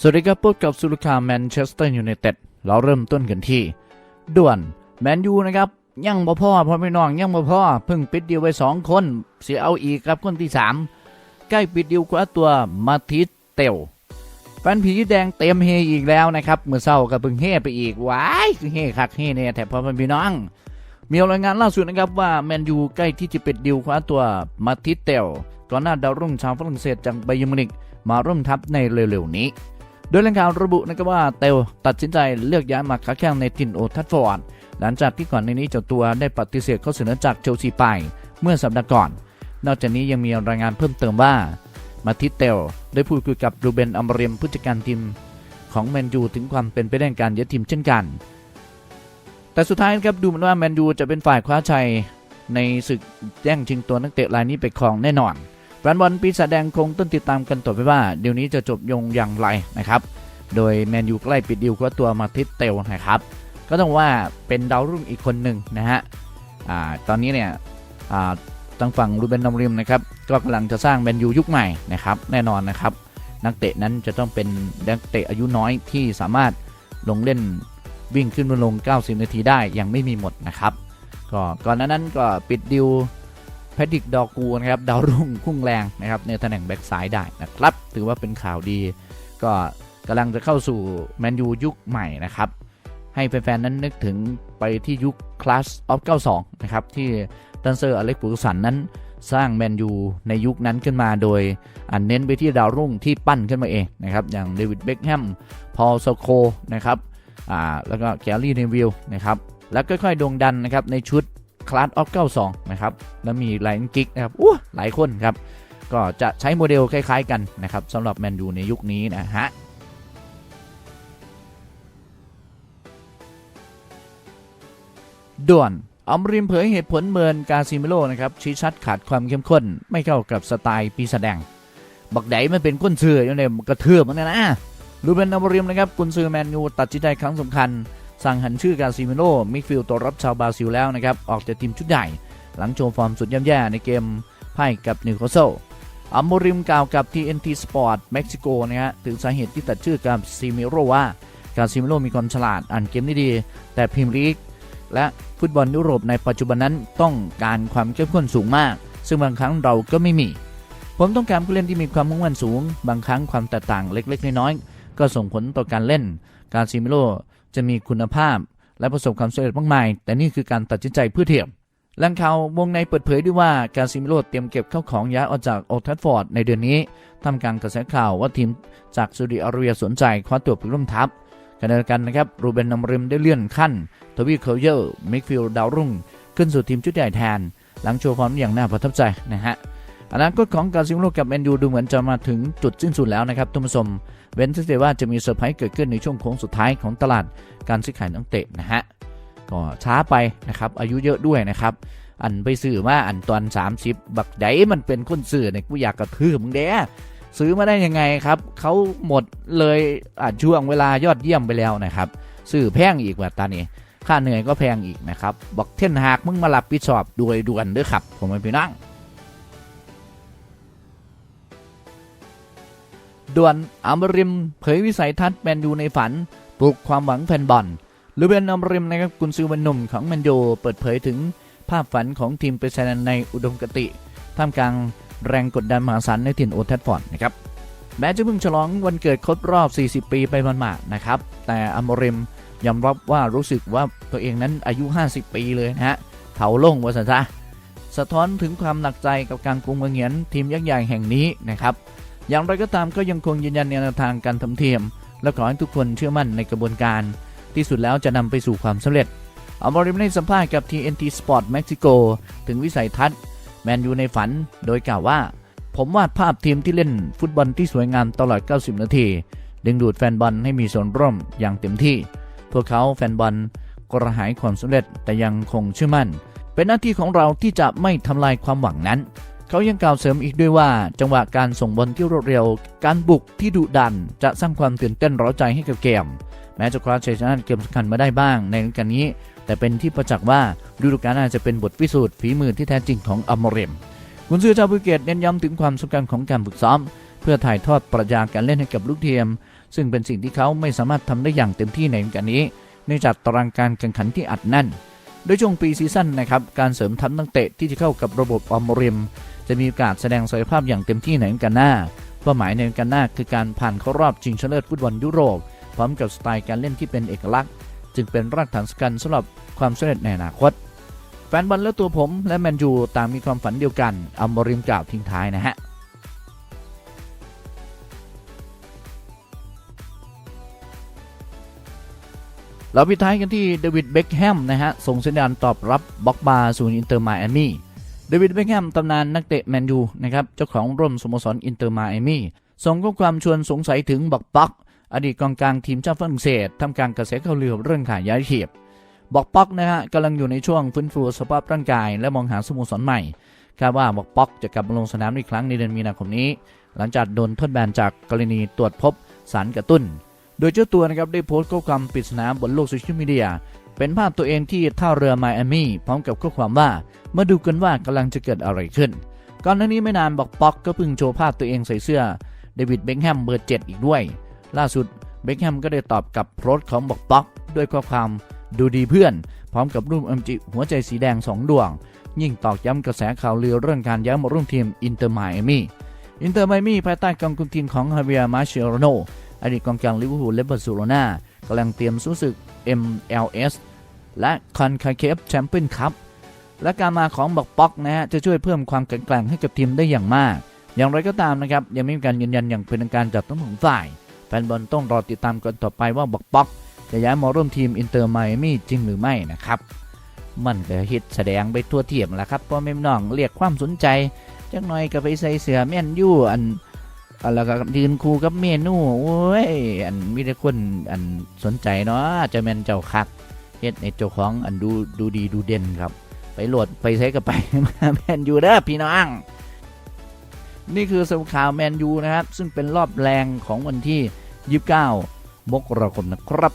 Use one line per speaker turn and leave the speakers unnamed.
สวัสดีครับพบกับสุลคาแมนเชสเตอร์ยูไนเต็ดเราเริ่มต้นกันที่ ด่วนแมนยูนะครับยังบ่พ่อพ่อไม่น้องยังบ่พ่อเพิ่งปิดดีลไว้สองคน เสียเอาอีกครับคนที่สามใกล้ปิดดีลคว้าตัวมาทิสเตลแฟนผีแดงเต็มเฮอีกแล้วนะครับเมื่อเศร้าก็เพิ่งเฮไปอีกว้ายคือเฮคักเฮเนี่ยแถบพ่อพี่น้อง มีรายงานล่าสุดนะครับว่าแมนยูใกล้ที่จะปิดดีลคว้าตัวมาทิสเตลก่อนหน้าดาวรุ่งชาวฝรั่งเศสจากไบยมินิกมาร่วมทัพในเร็วๆนี้ โดยแหล่งข่าวระบุนะครับว่าเตลตัดสินใจเลือกย้ายมาค้าแข่งในถิ่นโอทัฟฟอร์ดหลังจากที่ก่อนในนี้เจ้าตัวได้ปฏิเสธข้อเสนอจากเชลซีไป เมื่อสัปดาห์ก่อน นอกจากนี้ยังมีรายงานเพิ่มเติมว่า มาทิเตลได้พูดคุยกับรูเบนอัมเรียมผู้จัดการทีมของแมนยูถึงความเป็นไปได้ในการย้ายทีมเช่นกัน แต่สุดท้ายนะครับดูเหมือนว่าแมนยูจะเป็นฝ่ายคว้าชัยในศึกแย่งชิงตัวนักเตะรายนี้ไปครองแน่นอน แฟนบอลปีศาจแดงคงต้องติดตามกันต่อไปว่าเดี๋ยวนี้จะจบยงอย่างไรนะครับ โดยแมนยูใกล้ปิดดีลก็ตัวมาทิสเตลนะครับ ก็ต้องว่าเป็นดาวรุ่งอีกคนหนึ่งนะฮะตอนนี้เนี่ยทางฝั่งรูเบนนอมริมนะครับก็กำลังจะสร้างแมนยูยุคใหม่นะครับแน่นอนนะครับ นักเตะนั้นจะต้องเป็นนักเตะอายุน้อยที่สามารถลงเล่นวิ่งขึ้นมาลง 90 นาทีได้ยังไม่มีหมดนะครับก็ก่อนหน้านั้นก็ปิดดิว แพดริกดอกูนะครับดาวรุ่งพุ่งแรงนะครับในตำแหน่งแบ็กซ้ายได้นะครับ ถือว่าเป็นข่าวดี ก็กำลังจะเข้าสู่แมนยูยุคใหม่นะครับ ให้แฟนๆนั้นนึกถึงไปที่ยุคคลาสออฟ92 นะครับ ที่ดันเซอร์อเล็กซ์ฟูสันนั้นสร้างแมนยูในยุคนั้นขึ้นมาโดยอันเน้นไปที่ดาวรุ่งที่ปั้นขึ้นมาเองนะครับ อย่างเดวิดเบคแฮมพอลโซโคนะครับอ่าแล้วก็แกลลี่เนวิลนะครับแล้วค่อยๆโด่งดันนะครับในชุด คลาสออฟ92 นะครับ แล้วมีไลน์กิกนะครับอู้หลายคนครับ ก็จะใช้โมเดลคล้าย ๆ กันนะครับสำหรับแมนยูในยุคนี้นะฮะด่วนอมริมเผยเหตุผลเมินกาซิเมโลนะครับชี้ชัดขาดความเข้มข้น ไม่เข้ากับสไตล์ปีศาจแดงบักไดมันเป็นก้นเสืออยู่ในกระเทือบมันนะนะรูเบนอมริมนะครับกุนซือแมนยูตัดสินใจครั้งสำคัญ สั่งหันชื่อกาซิเมโลมิดฟิลด์ตัวรับชาวบราซิลแล้วนะครับ ออกจากทีมชุดใหญ่ หลังโชว์ฟอร์มสุดย่ำแย่ในเกมพ่กับนิวคาสเซิลอัมโมริมกล่าวกับ TNT Sport เม็กซิโกนะฮะถึงสาเหตุที่ตัดชื่อกาซิเมโรว่ากาซิเมโรมีความฉลาดอ่านเกมได้ดี แต่พรีเมียร์ลีกและฟุตบอลยุโรปในปัจจุบันนั้นต้องการความเข้มข้นสูงมาก ซึ่งบางครั้งเราก็ไม่มี ผมต้องการผู้เล่นที่มีความมุ่งมั่นสูง บางครั้งความแตกต่างเล็กๆ น้อยๆก็ส่งผลต่อการเล่น การซิมิโล จะมีคุณภาพ และประสบความสำเร็จมากมาย แต่นี่คือการตัดสินใจเพื่อเทียมแหล่งข่าววงในเปิดเผยด้วยว่าการซิมิโลเตรียมเก็บเข้าของย้ายออกจากโอทัฟฟอร์ดในเดือนนี้ทำกางกระแสข่าวว่าทีมจากซาอุดิอาระเบียสนใจคว้าตัวไปร่วมทัพขณะเดียวกันนะครับรูเบนนำริมได้เลื่อนขั้น ทวีเคลเยอร์มิกฟิลดาวรุ่ง ขึ้นสู่ทีมชุดใหญ่แทน หลังโชว์ฟอร์มอย่างน่าประทับใจนะฮะ อนาคตของกาซิโลกับแมนยูดูเหมือนจะมาถึงจุดสิ้นสุดแล้วนะครับทุกผู้ชม เว้นที่ว่าจะมีเซอร์ไพรส์เกิดขึ้นในช่วงโค้งสุดท้ายของตลาดการซื้อขายนักเตะนะฮะก็ช้าไปนะครับอายุเยอะด้วยนะครับ อันไปซื้อมาอันตอน 30 บักไดมันเป็นคนซื้อเนี่ยกูอยากกระทืบมึงเด้ซื้อมาได้ยังไงครับเขาหมดเลยอะช่วงเวลายอดเยี่ยมไปแล้วนะครับซื้อแพงอีกว่าตานี้ค่าเหนื่อยก็แพงอีกนะครับบอกเท่นหากมึงมารับผิดชอบด้วยด่วนเด้วยครับผมเป็นพี่น้อง ด่วนอัมริมเผยวิสัยทัศน์แมนยูในฝันปลุกความหวังแฟนบอลหรือเบนอัมริมนะครับกุนซือวันหนุ่มของแมนยูเปิดเผยถึงภาพฝันของทีมเปเซนันในอุดมคติท่ามกลางแรงกดดันมหาศาลในถิ่นโอแทัฟฟอร์ดนะครับแม้จะเพิ่งฉลองวันเกิดครบรอบ 40 ปีไปมันมาๆนะครับ แต่อัมริมยอมรับว่ารู้สึกว่าตัวเองนั้นอายุ 50 ปีเลยนะฮะเถาล่งวาสันซะสะท้อนถึงความหนักใจกับการกุมเมืองเหงียนทีมยักษ์ใหญ่แห่งนี้นะครับ อย่างไรก็ตามก็ยังคงยืนยันแนวทางการทำเทียม และขอให้ทุกคนเชื่อมั่นในกระบวนการ ที่สุดแล้วจะนำไปสู่ความสำเร็จอัลมอริมได้สัมภาษณ์กับ TNT Sport Mexico ถึงวิสัยทัศน์แมนยูในฝัน โดยกล่าวว่า ผมวาดภาพทีมที่เล่นฟุตบอลที่สวยงามตลอด 90 นาที ดึงดูดแฟนบอลให้มีส่วนร่วมอย่างเต็มที่ พวกเขาแฟนบอลกระหายความสำเร็จแต่ยังคงเชื่อมั่น เป็นหน้าที่ของเราที่จะไม่ทำลายความหวังนั้น เขายังกล่าวเสริมอีกด้วยว่า จังหวะการส่งบอลที่รวดเร็ว การบุกที่ดุดัน จะสร้างความตื่นเต้นร้าใจให้กับเกม แม้จะคว้าชัยชนะเกมสำคัญมาได้บ้างในฤดูกาลนี้ แต่เป็นที่ประจักษ์ว่าฤดูกาลหน้าจะเป็นบทพิสูจน์ฝีมือที่แท้จริงของอัมโมเรมกุนซือชาวภูเก็ตเน้นย้ำถึงความสำคัญของการฝึกซ้อม เพื่อถ่ายทอดปรัชญาการเล่นให้กับลูกทีม ซึ่งเป็นสิ่งที่เขาไม่สามารถทำได้อย่างเต็มที่ในฤดูกาลนี้เนื่องจากตารางการแข่งขันที่อัดแน่นโดยช่วงปีซีซั่นนะครับการเสริมทัพนักเตะที่จะเข้ากับระบบออมริม จะมีโอกาสแสดงศักยภาพอย่างเต็มที่ในกาลหน้าเป้าหมายในกาลหน้าคือการผ่านเข้ารอบชิงชนะเลิศฟุตบอลยุโรป พร้อมกับสไตล์การเล่นที่เป็นเอกลักษณ์ จึงเป็นรากฐานสำคัญสำหรับความสำเร็จในอนาคต แฟนบอลและตัวผมและแมนยูต่างมีความฝันเดียวกันอัมบริมกล่าวทิ้งท้ายนะฮะเราปิดท้ายกันที่เดวิดเบคแฮมนะฮะส่งสัญญาณตอบรับบล็อกบาสู่อินเตอร์มาอามี่ เดวิดเบคแฮมตำนานนักเตะแมนยูนะครับเจ้าของร่วมสโมสรอินเตอร์มาอมี่ส่งข้อความชวนสงสัยถึงบอกบ็อกอดีตกองกลางทีมชาติฝรั่งเศสทำการกระแสข่าวลือเรื่องขายย้ายทีมบอกป๊อกนะฮะกำลังอยู่ในช่วงฟื้นฟูสภาพร่างกาย และมองหาสโมสรใหม่คาดว่าบอกป๊อกจะกลับมาลงสนามอีกครั้งในเดือนมีนาคมนี้ หลังจากโดนโทษแบนจากกรณีตรวจพบสารกระตุ้น โดยเจ้าตัวนะครับได้โพสต์ข้อความปริศนาบนโลกโซเชียลมีเดีย เป็นภาพตัวเองที่ท่าเรือไมอามี่พร้อมกับข้อความว่ามาดูกันว่ากำลังจะเกิดอะไรขึ้น ก่อนหน้านี้ไม่นานบอกป๊อกก็เพิ่งโชว์ภาพตัวเองใส่เสื้อเดวิดเบคแฮมเบอร์เจ็ดอีกด้วย ล่าสุดเบคแฮมก็ได้ตอบกับโพสต์ของบอกป๊อกด้วยข้อความดูดีเพื่อน พร้อมกับรูปอมจิหัวใจสีแดงสองดวง ยิ่งตอกย้ำกระแสข่าวลือเรื่องการย้ายมาร่วมทีมอินเตอร์ไมอามี่อินเตอร์ไมอามี่ภายใต้การคุมทีมของฮาเวียร์มาเชโรโนอดีตกองกลางลิเวอร์พูลและบาร์เซโลนากำลังเตรียมสู้ศึก MLS และคอนคาเคฟแชมเปี้ยนคัพและการมาของบอกป๊อกนะฮะจะช่วยเพิ่มความแข็งแกร่งให้กับทีมได้อย่างมาก อย่างไรก็ตามนะครับยังไม่มีการยืนยันอย่างเป็นทางการจากทั้งสองฝ่าย แฟนบอลต้องรอติดตามกันต่อไปว่าบอกป๊อก จะย้ายมาร่วมทีมอินเตอร์ไมอามี่จริงหรือไม่นะครับมันก็ฮิตแสดงไปทั่วเทียมแหละครับเพราะแม่น้องเรียกความสนใจจักหน่อยก็ไปใส่เสื้อแม่นยู่อัน แล้วก็ยืนคู่กับเมนูโอ้ยอันมีแต่คนอันสนใจเนาะจะแมนเจ้าคักเฮ็ดในเจ้าของอันดูดูดีดูเด่นครับ ไปโหลดไปใช้กับไปแมนยูเด้อพี่น้องนี่คือสข่าวแมนยูนะครับ ซึ่งเป็นรอบแรงของวันที่ 29 มกราคมนะครับ